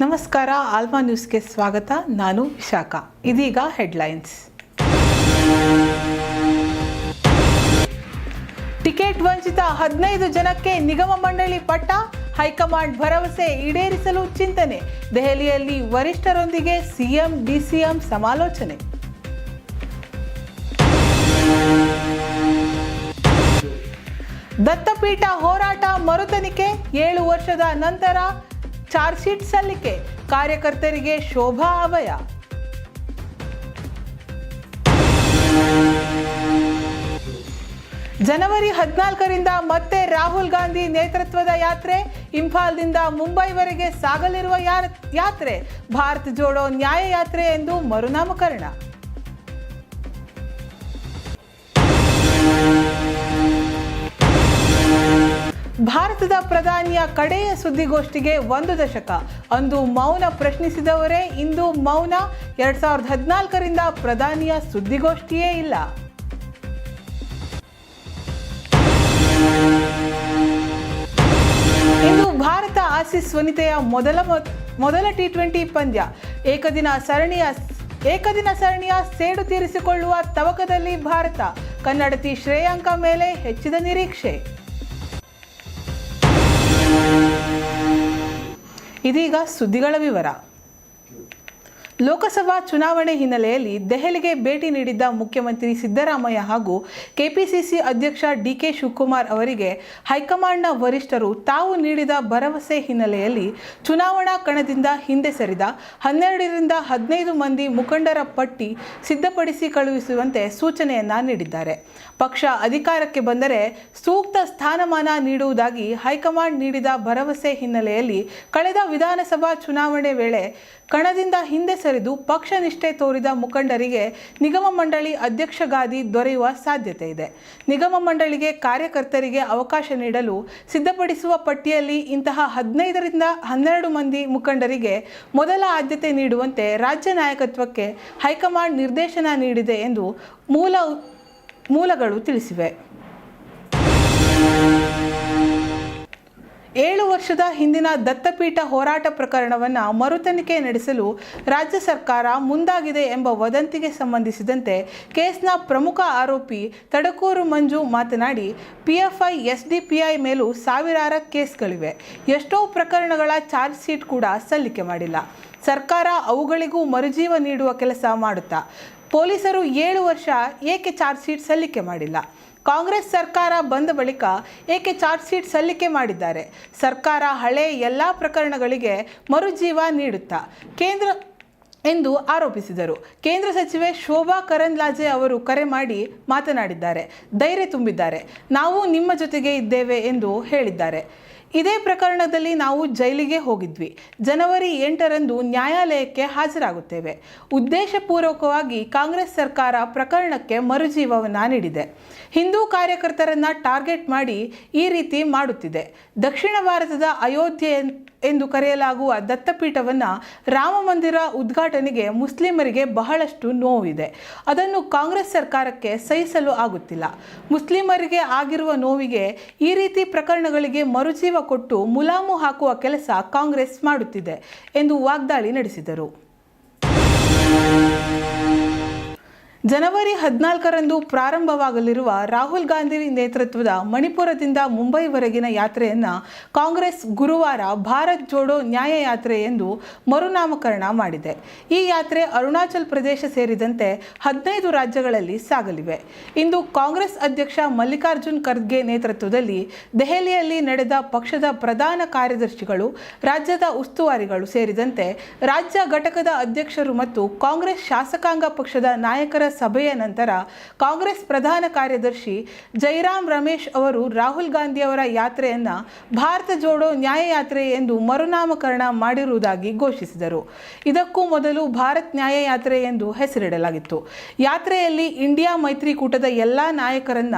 ನಮಸ್ಕಾರ ಆಲ್ಮಾ ನ್ಯೂಸ್ಗೆ ಸ್ವಾಗತ. ನಾನು ವಿಶಾಖ. ಇದೀಗ ಹೆಡ್ಲೈನ್ಸ್. ಟಿಕೆಟ್ ವಂಚಿತ ಹದಿನೈದು ಜನಕ್ಕೆ ನಿಗಮ ಮಂಡಳಿ ಪಟ್ಟ ಹೈಕಮಾಂಡ್ ಭರವಸೆ ಈಡೇರಿಸಲು ಚಿಂತನೆ. ದೆಹಲಿಯಲ್ಲಿ ವರಿಷ್ಠರೊಂದಿಗೆ ಸಿಎಂ, ಡಿಸಿಎಂ ಸಮಾಲೋಚನೆ. ದತ್ತಪೀಠ ಹೋರಾಟ ಮರುತನಿಕೆ ಏಳು ವರ್ಷದ ನಂತರ ಚಾರ್ಜ್ ಶೀಟ್ ಸಲ್ಲಿಕೆ. ಕಾರ್ಯಕರ್ತರಿಗೆ ಶೋಭಾ ಅಭಯ. ಜನವರಿ ಹದಿನಾಲ್ಕರಿಂದ ಮತ್ತೆ ರಾಹುಲ್ ಗಾಂಧಿ ನೇತೃತ್ವದ ಯಾತ್ರೆ ಇಂಫಾಲ್ದಿಂದ ಮುಂಬೈವರೆಗೆ ಸಾಗಲಿರುವ ಯಾತ್ರೆ ಭಾರತ್ ಜೋಡೋ ನ್ಯಾಯ ಯಾತ್ರೆ ಎಂದು ಮರುನಾಮಕರಣ. ಭಾರತದ ಪ್ರಧಾನಿಯ ಕಡೆಯ ಸುದ್ದಿಗೋಷ್ಠಿಗೆ ಒಂದು ದಶಕ. ಅಂದು ಮೌನ ಪ್ರಶ್ನಿಸಿದವರೇ ಇಂದು ಮೌನ. ಎರಡ್ ಸಾವಿರದ ಹದಿನಾಲ್ಕರಿಂದ ಪ್ರಧಾನಿಯ ಸುದ್ದಿಗೋಷ್ಠಿಯೇ ಇಲ್ಲ. ಆಸೀಸ್ ವನಿತೆಯ ಮೊದಲ ಮೊದಲ ಟಿ ಟ್ವೆಂಟಿ ಪಂದ್ಯ. ಏಕದಿನ ಸರಣಿಯ ಏಕದಿನ ಸರಣಿಯ ಸೇಡು ತೀರಿಸಿಕೊಳ್ಳುವ ತವಕದಲ್ಲಿ ಭಾರತ. ಕನ್ನಡತಿ ಶ್ರೇಯಾಂಕ ಮೇಲೆ ಹೆಚ್ಚಿದ ನಿರೀಕ್ಷೆ. ಇದೀಗ ಸುದ್ದಿಗಳ ವಿವರ. ಲೋಕಸಭಾ ಚುನಾವಣೆ ಹಿನ್ನೆಲೆಯಲ್ಲಿ ದೆಹಲಿಗೆ ಭೇಟಿ ನೀಡಿದ್ದ ಮುಖ್ಯಮಂತ್ರಿ ಸಿದ್ದರಾಮಯ್ಯ ಹಾಗೂ ಕೆಪಿಸಿಸಿ ಅಧ್ಯಕ್ಷ ಡಿಕೆ ಶಿವಕುಮಾರ್ ಅವರಿಗೆ ಹೈಕಮಾಂಡ್ನ ವರಿಷ್ಠರು ತಾವು ನೀಡಿದ ಭರವಸೆ ಹಿನ್ನೆಲೆಯಲ್ಲಿ ಚುನಾವಣಾ ಕಣದಿಂದ ಹಿಂದೆ ಸರಿದ ಹನ್ನೆರಡರಿಂದ ಹದಿನೈದು ಮಂದಿ ಮುಖಂಡರ ಪಟ್ಟಿ ಸಿದ್ಧಪಡಿಸಿ ಕಳುಹಿಸುವಂತೆ ಸೂಚನೆಯನ್ನ ನೀಡಿದ್ದಾರೆ. ಪಕ್ಷ ಅಧಿಕಾರಕ್ಕೆ ಬಂದರೆ ಸೂಕ್ತ ಸ್ಥಾನಮಾನ ನೀಡುವುದಾಗಿ ಹೈಕಮಾಂಡ್ ನೀಡಿದ ಭರವಸೆ ಹಿನ್ನೆಲೆಯಲ್ಲಿ ಕಳೆದ ವಿಧಾನಸಭಾ ಚುನಾವಣೆ ವೇಳೆ ಕಣದಿಂದ ಹಿಂದೆ ಸರಿದು ಪಕ್ಷ ನಿಷ್ಠೆ ತೋರಿದ ಮುಖಂಡರಿಗೆ ನಿಗಮ ಮಂಡಳಿ ಅಧ್ಯಕ್ಷ ಗಾದಿ ದೊರೆಯುವ ಸಾಧ್ಯತೆ ಇದೆ. ನಿಗಮ ಮಂಡಳಿಗೆ ಕಾರ್ಯಕರ್ತರಿಗೆ ಅವಕಾಶ ನೀಡಲು ಸಿದ್ಧಪಡಿಸುವ ಪಟ್ಟಿಯಲ್ಲಿ ಇಂತಹ ಹದಿನೈದರಿಂದ ಹನ್ನೆರಡು ಮಂದಿ ಮುಖಂಡರಿಗೆ ಮೊದಲ ಆದ್ಯತೆ ನೀಡುವಂತೆ ರಾಜ್ಯ ನಾಯಕತ್ವಕ್ಕೆ ಹೈಕಮಾಂಡ್ ನಿರ್ದೇಶನ ನೀಡಿದೆ ಎಂದು ಮೂಲ ಮೂಲಗಳು ತಿಳಿಸಿವೆ. ಏಳು ವರ್ಷದ ಹಿಂದಿನ ದತ್ತಪೀಠ ಹೋರಾಟ ಪ್ರಕರಣವನ್ನು ಮರುತನಿಖೆ ನಡೆಸಲು ರಾಜ್ಯ ಸರ್ಕಾರ ಮುಂದಾಗಿದೆ ಎಂಬ ವದಂತಿಗೆ ಸಂಬಂಧಿಸಿದಂತೆ ಕೇಸ್ನ ಪ್ರಮುಖ ಆರೋಪಿ ತಡಕೂರು ಮಂಜು ಮಾತನಾಡಿ, ಪಿಎಫ್ಐ, ಎಸ್ಡಿಪಿಐ ಮೇಲೂ ಸಾವಿರಾರ ಕೇಸ್ಗಳಿವೆ. ಎಷ್ಟೋ ಪ್ರಕರಣಗಳ ಚಾರ್ಜ್ ಶೀಟ್ ಕೂಡ ಸಲ್ಲಿಕೆ ಮಾಡಿಲ್ಲ. ಸರ್ಕಾರ ಅವುಗಳಿಗೂ ಮರುಜೀವ ನೀಡುವ ಕೆಲಸ ಮಾಡುತ್ತಾ, ಪೊಲೀಸರು ಏಳು ವರ್ಷ ಏಕೆ ಚಾರ್ಜ್ ಶೀಟ್ ಸಲ್ಲಿಕೆ ಮಾಡಿಲ್ಲ? ಕಾಂಗ್ರೆಸ್ ಸರ್ಕಾರ ಬಂದ ಬಳಿಕ ಏಕೆ ಚಾರ್ಜ್ ಶೀಟ್ ಸಲ್ಲಿಕೆ ಮಾಡಿದ್ದಾರೆ? ಸರ್ಕಾರ ಹಳೆ ಎಲ್ಲ ಪ್ರಕರಣಗಳಿಗೆ ಮರುಜೀವ ನೀಡುತ್ತಾ? ಕೇಂದ್ರ ಎಂದು ಆರೋಪಿಸಿದರು. ಕೇಂದ್ರ ಸಚಿವೆ ಶೋಭಾ ಕರಂದ್ಲಾಜೆ ಅವರು ಕರೆ ಮಾಡಿ ಮಾತನಾಡಿದ್ದಾರೆ. ಧೈರ್ಯ ತುಂಬಿದ್ದಾರೆ. ನಾವು ನಿಮ್ಮ ಜೊತೆಗೆ ಇದ್ದೇವೆ ಎಂದು ಹೇಳಿದ್ದಾರೆ. ಇದೇ ಪ್ರಕರಣದಲ್ಲಿ ನಾವು ಜೈಲಿಗೆ ಹೋಗಿದ್ವಿ. ಜನವರಿ ಎಂಟರಂದು ನ್ಯಾಯಾಲಯಕ್ಕೆ ಹಾಜರಾಗುತ್ತೇವೆ. ಉದ್ದೇಶಪೂರ್ವಕವಾಗಿ ಕಾಂಗ್ರೆಸ್ ಸರ್ಕಾರ ಪ್ರಕರಣಕ್ಕೆ ಮರುಜೀವವನ್ನು ನೀಡಿದೆ. ಹಿಂದೂ ಕಾರ್ಯಕರ್ತರನ್ನ ಟಾರ್ಗೆಟ್ ಮಾಡಿ ಈ ರೀತಿ ಮಾಡುತ್ತಿದೆ. ದಕ್ಷಿಣ ಭಾರತದ ಅಯೋಧ್ಯೆ ಎಂದು ಕರೆಯಲಾಗುವ ದತ್ತಪೀಠವನ್ನು ರಾಮಮಂದಿರ ಉದ್ಘಾಟನೆಗೆ ಮುಸ್ಲಿಮರಿಗೆ ಬಹಳಷ್ಟು ನೋವಿದೆ. ಅದನ್ನು ಕಾಂಗ್ರೆಸ್ ಸರ್ಕಾರಕ್ಕೆ ಸಹಿಸಲು ಆಗುತ್ತಿಲ್ಲ. ಮುಸ್ಲಿಮರಿಗೆ ಆಗಿರುವ ನೋವಿಗೆ ಈ ರೀತಿ ಪ್ರಕರಣಗಳಿಗೆ ಮರುಜೀವ ಕೊಟ್ಟು ಮುಲಾಮು ಹಾಕುವ ಕೆಲಸ ಕಾಂಗ್ರೆಸ್ ಮಾಡುತ್ತಿದೆ ಎಂದು ವಾಗ್ದಾಳಿ ನಡೆಸಿದರು. ಜನವರಿ ಹದಿನಾಲ್ಕರಂದು ಪ್ರಾರಂಭವಾಗಲಿರುವ ರಾಹುಲ್ ಗಾಂಧಿ ನೇತೃತ್ವದ ಮಣಿಪುರದಿಂದ ಮುಂಬೈವರೆಗಿನ ಯಾತ್ರೆಯನ್ನು ಕಾಂಗ್ರೆಸ್ ಗುರುವಾರ ಭಾರತ್ ಜೋಡೋ ನ್ಯಾಯ ಯಾತ್ರೆ ಎಂದು ಮರುನಾಮಕರಣ ಮಾಡಿದೆ. ಈ ಯಾತ್ರೆ ಅರುಣಾಚಲ್ ಪ್ರದೇಶ ಸೇರಿದಂತೆ ಹದಿನೈದು ರಾಜ್ಯಗಳಲ್ಲಿ ಸಾಗಲಿವೆ. ಇಂದು ಕಾಂಗ್ರೆಸ್ ಅಧ್ಯಕ್ಷ ಮಲ್ಲಿಕಾರ್ಜುನ್ ಖರ್ಗೆ ನೇತೃತ್ವದಲ್ಲಿ ದೆಹಲಿಯಲ್ಲಿ ನಡೆದ ಪಕ್ಷದ ಪ್ರಧಾನ ಕಾರ್ಯದರ್ಶಿಗಳು, ರಾಜ್ಯದ ಉಸ್ತುವಾರಿಗಳು ಸೇರಿದಂತೆ ರಾಜ್ಯ ಘಟಕದ ಅಧ್ಯಕ್ಷರು ಮತ್ತು ಕಾಂಗ್ರೆಸ್ ಶಾಸಕಾಂಗ ಪಕ್ಷದ ನಾಯಕರ ಸಭೆಯ ನಂತರ ಕಾಂಗ್ರೆಸ್ ಪ್ರಧಾನ ಕಾರ್ಯದರ್ಶಿ ಜೈರಾಮ್ ರಮೇಶ್ ಅವರು ರಾಹುಲ್ ಗಾಂಧಿ ಅವರ ಯಾತ್ರೆಯನ್ನ ಭಾರತ ಜೋಡೋ ನ್ಯಾಯ ಯಾತ್ರೆ ಎಂದು ಮರುನಾಮಕರಣ ಮಾಡಿರುವುದಾಗಿ ಘೋಷಿಸಿದರು. ಇದಕ್ಕೂ ಮೊದಲು ಭಾರತ್ ನ್ಯಾಯ ಯಾತ್ರೆ ಎಂದು ಹೆಸರಿಡಲಾಗಿತ್ತು. ಯಾತ್ರೆಯಲ್ಲಿ ಇಂಡಿಯಾ ಮೈತ್ರಿಕೂಟದ ಎಲ್ಲ ನಾಯಕರನ್ನ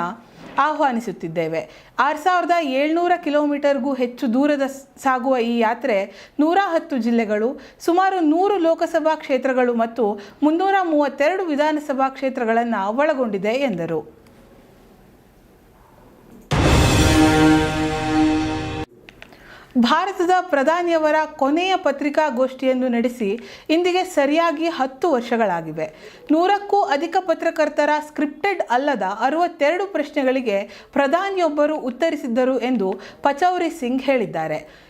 ಆಹ್ವಾನಿಸುತ್ತಿದ್ದೇವೆ. ಆರು ಸಾವಿರದ ಏಳ್ನೂರ ಕಿಲೋಮೀಟರ್ಗೂ ಹೆಚ್ಚು ದೂರದ ಸಾಗುವ ಈ ಯಾತ್ರೆ ನೂರ ಹತ್ತು ಜಿಲ್ಲೆಗಳು, ಸುಮಾರು ನೂರು ಲೋಕಸಭಾ ಕ್ಷೇತ್ರಗಳು ಮತ್ತು ಮುನ್ನೂರ ಮೂವತ್ತೆರಡು ವಿಧಾನಸಭಾ ಕ್ಷೇತ್ರಗಳನ್ನು ಒಳಗೊಂಡಿದೆ ಎಂದರು. ಭಾರತದ ಪ್ರಧಾನಿಯವರ ಕೊನೆಯ ಪತ್ರಿಕಾಗೋಷ್ಠಿಯನ್ನು ನಡೆಸಿ ಇಂದಿಗೆ ಸರಿಯಾಗಿ ಹತ್ತು ವರ್ಷಗಳಾಗಿವೆ. ನೂರಕ್ಕೂ ಅಧಿಕ ಪತ್ರಕರ್ತರ ಸ್ಕ್ರಿಪ್ಟೆಡ್ ಅಲ್ಲದ ಅರವತ್ತೆರಡು ಪ್ರಶ್ನೆಗಳಿಗೆ ಪ್ರಧಾನಿಯೊಬ್ಬರು ಉತ್ತರಿಸಿದ್ದರು ಎಂದು ಪಚೌರಿ ಸಿಂಗ್ ಹೇಳಿದ್ದಾರೆ.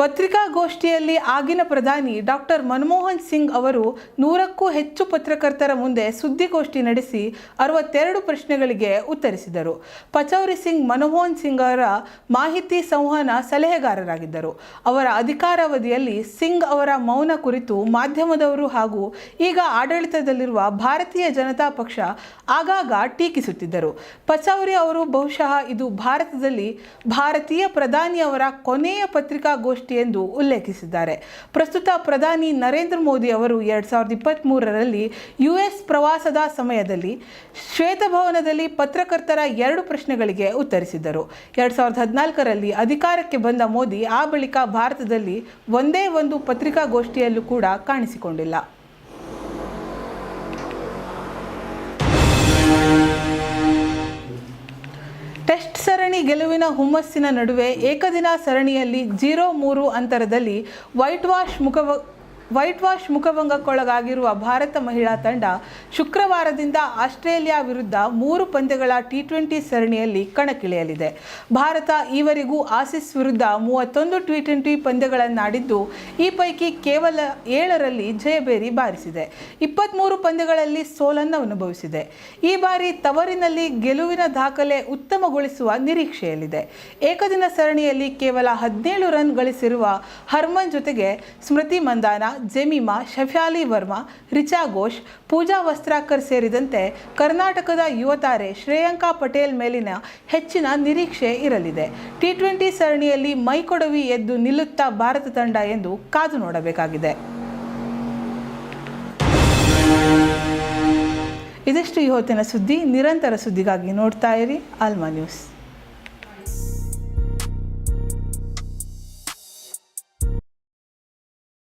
ಪತ್ರಿಕಾಗೋಷ್ಠಿಯಲ್ಲಿ ಆಗಿನ ಪ್ರಧಾನಿ ಡಾಕ್ಟರ್ ಮನಮೋಹನ್ ಸಿಂಗ್ ಅವರು ನೂರಕ್ಕೂ ಹೆಚ್ಚು ಪತ್ರಕರ್ತರ ಮುಂದೆ ಸುದ್ದಿಗೋಷ್ಠಿ ನಡೆಸಿ ಅರವತ್ತೆರಡು ಪ್ರಶ್ನೆಗಳಿಗೆ ಉತ್ತರಿಸಿದರು. ಪಚೌರಿ ಸಿಂಗ್ ಮನಮೋಹನ್ ಸಿಂಗ್ ಅವರ ಮಾಹಿತಿ ಸಂವಹನ ಸಲಹೆಗಾರರಾಗಿದ್ದರು. ಅವರ ಅಧಿಕಾರಾವಧಿಯಲ್ಲಿ ಸಿಂಗ್ ಅವರ ಮೌನ ಕುರಿತು ಮಾಧ್ಯಮದವರು ಹಾಗೂ ಈಗ ಆಡಳಿತದಲ್ಲಿರುವ ಭಾರತೀಯ ಜನತಾ ಪಕ್ಷ ಆಗಾಗ ಟೀಕಿಸುತ್ತಿದ್ದರು. ಪಚೌರಿ ಅವರು ಬಹುಶಃ ಇದು ಭಾರತದಲ್ಲಿ ಭಾರತೀಯ ಪ್ರಧಾನಿಯವರ ಕೊನೆಯ ಪತ್ರಿಕಾಗೋಷ್ಠಿ ಎಂದು ಉಲ್ಲೇಖಿಸಿದ್ದಾರೆ. ಪ್ರಸ್ತುತ ಪ್ರಧಾನಿ ನರೇಂದ್ರ ಮೋದಿ ಅವರು ಎರಡ್ ಸಾವಿರದ ಇಪ್ಪತ್ತ್ಮೂರರಲ್ಲಿ ಯು ಎಸ್ ಪ್ರವಾಸದ ಸಮಯದಲ್ಲಿ ಶ್ವೇತಭವನದಲ್ಲಿ ಪತ್ರಕರ್ತರ ಎರಡು ಪ್ರಶ್ನೆಗಳಿಗೆ ಉತ್ತರಿಸಿದ್ದರು. ಎರಡ್ ಸಾವಿರದ ಹದಿನಾಲ್ಕರಲ್ಲಿ ಅಧಿಕಾರಕ್ಕೆ ಬಂದ ಮೋದಿ ಆ ಬಳಿಕ ಭಾರತದಲ್ಲಿ ಒಂದೇ ಒಂದು ಪತ್ರಿಕಾಗೋಷ್ಠಿಯಲ್ಲೂ ಕೂಡ ಕಾಣಿಸಿಕೊಂಡಿಲ್ಲ. ಗೆಲುವಿನ ಹುಮ್ಮಸ್ಸಿನ ನಡುವೆ ಏಕದಿನ ಸರಣಿಯಲ್ಲಿ ಜೀರೋ ಮೂರು ಅಂತರದಲ್ಲಿ ವೈಟ್ ವಾಶ್ ಮುಖವ ವೈಟ್ ವಾಶ್ ಮುಖಭಂಗಕ್ಕೊಳಗಾಗಿರುವ ಭಾರತ ಮಹಿಳಾ ತಂಡ ಶುಕ್ರವಾರದಿಂದ ಆಸ್ಟ್ರೇಲಿಯಾ ವಿರುದ್ಧ ಮೂರು ಪಂದ್ಯಗಳ ಟಿ ಟ್ವೆಂಟಿ ಸರಣಿಯಲ್ಲಿ ಕಣಕ್ಕಿಳಿಯಲಿದೆ. ಭಾರತ ಈವರೆಗೂ ಆಸಿಸ್ ವಿರುದ್ಧ ಮೂವತ್ತೊಂದು ಟಿ ಟ್ವೆಂಟಿ ಪಂದ್ಯಗಳನ್ನಾಡಿದ್ದು, ಈ ಪೈಕಿ ಕೇವಲ ಏಳರಲ್ಲಿ ಜಯಬೇರಿ ಬಾರಿಸಿದೆ. ಇಪ್ಪತ್ತ್ಮೂರು ಪಂದ್ಯಗಳಲ್ಲಿ ಸೋಲನ್ನು ಅನುಭವಿಸಿದೆ. ಈ ಬಾರಿ ತವರಿನಲ್ಲಿ ಗೆಲುವಿನ ದಾಖಲೆ ಉತ್ತಮಗೊಳಿಸುವ ನಿರೀಕ್ಷೆಯಲ್ಲಿದೆ. ಏಕದಿನ ಸರಣಿಯಲ್ಲಿ ಕೇವಲ ಹದಿನೇಳು ರನ್ ಗಳಿಸಿರುವ ಹರ್ಮನ್ ಜೊತೆಗೆ ಸ್ಮೃತಿ ಮಂದಾನ ಜೆಮಿಮಾ, ಶಫ್ಯಾಲಿ ವರ್ಮಾ, ರಿಚಾ ಘೋಷ್, ಪೂಜಾ ವಸ್ತ್ರಾಕರ್ ಸೇರಿದಂತೆ ಕರ್ನಾಟಕದ ಯುವತಾರೆ ಶ್ರೇಯಾಂಕಾ ಪಟೇಲ್ ಮೇಲಿನ ಹೆಚ್ಚಿನ ನಿರೀಕ್ಷೆ ಇರಲಿದೆ. ಟಿ ಟ್ವೆಂಟಿ ಸರಣಿಯಲ್ಲಿ ಮೈಕೊಡವಿ ಎದ್ದು ನಿಲ್ಲುತ್ತಾ ಭಾರತ ತಂಡ ಎಂದು ಕಾದು ನೋಡಬೇಕಾಗಿದೆ. ಇದಿಷ್ಟು ಈ ಹೊತ್ತಿನ ಸುದ್ದಿ. ನಿರಂತರ ಸುದ್ದಿಗಾಗಿ ನೋಡ್ತಾ ಇರಿ. Alma news.